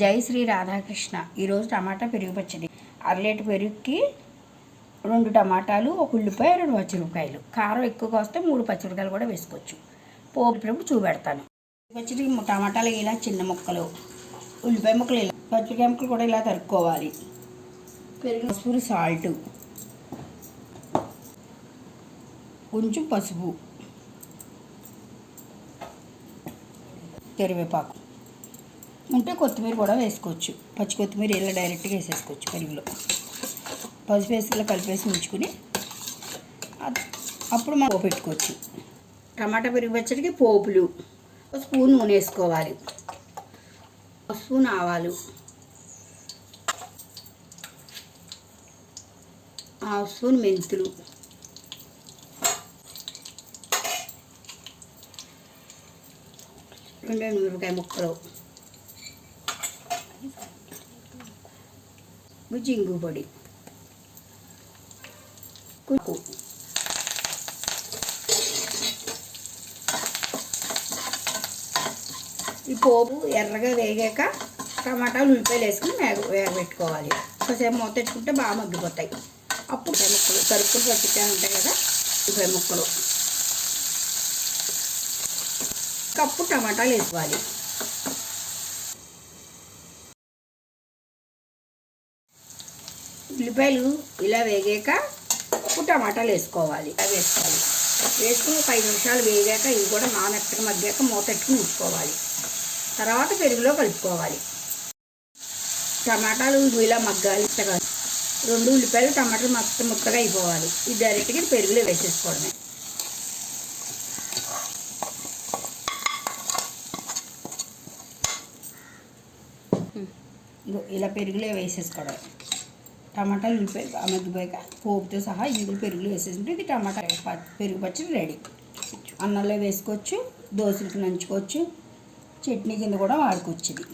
జై శ్రీ రాధాకృష్ణ. ఈరోజు టమాటా పెరుగు పచ్చడి. అరలేటు పెరుగుకి రెండు టమాటాలు ఒక ఉల్లిపాయ రెండు పచ్చిమిరపకాయలు. కారం ఎక్కువగా వస్తే మూడు పచ్చిమిరపకాయలు కూడా వేసుకోవచ్చు. పోపు చూపెడతాను. పచ్చడి టమాటాలు ఇలా చిన్న ముక్కలు ఉల్లిపాయ ముక్కలు ఇలా పచ్చిమిరపకాయ ముక్కలు కూడా ఇలా తరుక్కోవాలి. పెరుగు పసుపు సాల్ట్ కొంచెం పసుపు. కరివేపాకు. ఉంటే కొత్తిమీర కూడా వేసుకోవచ్చు. పచ్చి కొత్తిమీర ఇలా డైరెక్ట్గా వేసేసుకోవచ్చు పెరుగులో. పసుపు వేసి ఇలా కలిపేసి ఉంచుకుని అప్పుడు మనం పెట్టుకోవచ్చు. టమాటా పెరుగు పచ్చడికి పోపులు ఒక స్పూన్ నూనె వేసుకోవాలి. ఒక స్పూన్ ఆవాలు హాఫ్ స్పూన్ మెంతులు. రెండు మిరపకాయ ముక్కలు. జింగు పొడి కుక్కు ఈ పోపు ఎర్రగా వేగాక టమాటాలు ఉల్లిపాయలు వేసుకుని వేగ వేగబెట్టుకోవాలి. ఒకసేపు మూత తెచ్చుకుంటే బాగా మగ్గిపోతాయి. అప్పుడు ముక్కలు సరుకులు పట్టుకొని ఉంటాయి కదా ఉల్లిపాయ ముక్కలు. కప్పు టమాటాలు వేసుకోవాలి. ఉల్లిపాయలు ఇలా వేగాక ఉప్పు టమాటాలు వేసుకోవాలి. అవి వేసుకోవాలి. వేసుకుని ఒక ఐదు నిమిషాలు వేగాక ఇవి కూడా నానెత్తగా మగ్గాక మూతెట్టుకుని ఉంచుకోవాలి. తర్వాత పెరుగులో కలుపుకోవాలి. టమాటాలు ఇలా మగ్గాలి రెండు ఉల్లిపాయలు టమాటాలు మొత్తం ముక్కగా అయిపోవాలి. ఇది డైరెక్ట్గా పెరుగులో వేసేసుకోవడమే. ఇలా పెరుగులో వేసేసుకోవడం టమాటాలు ఉల్లిపాయ మగ్గిపోయాక పోపుతో సహా ఇందులో పెరుగులు వేసేసుకుంటే ఇది టమాటా పెరుగు పచ్చడి రెడీ. అన్నంలో వేసుకోవచ్చు దోశలకు నంచుకోవచ్చు చట్నీ కింద కూడా వాడుకోవచ్చు ఇది.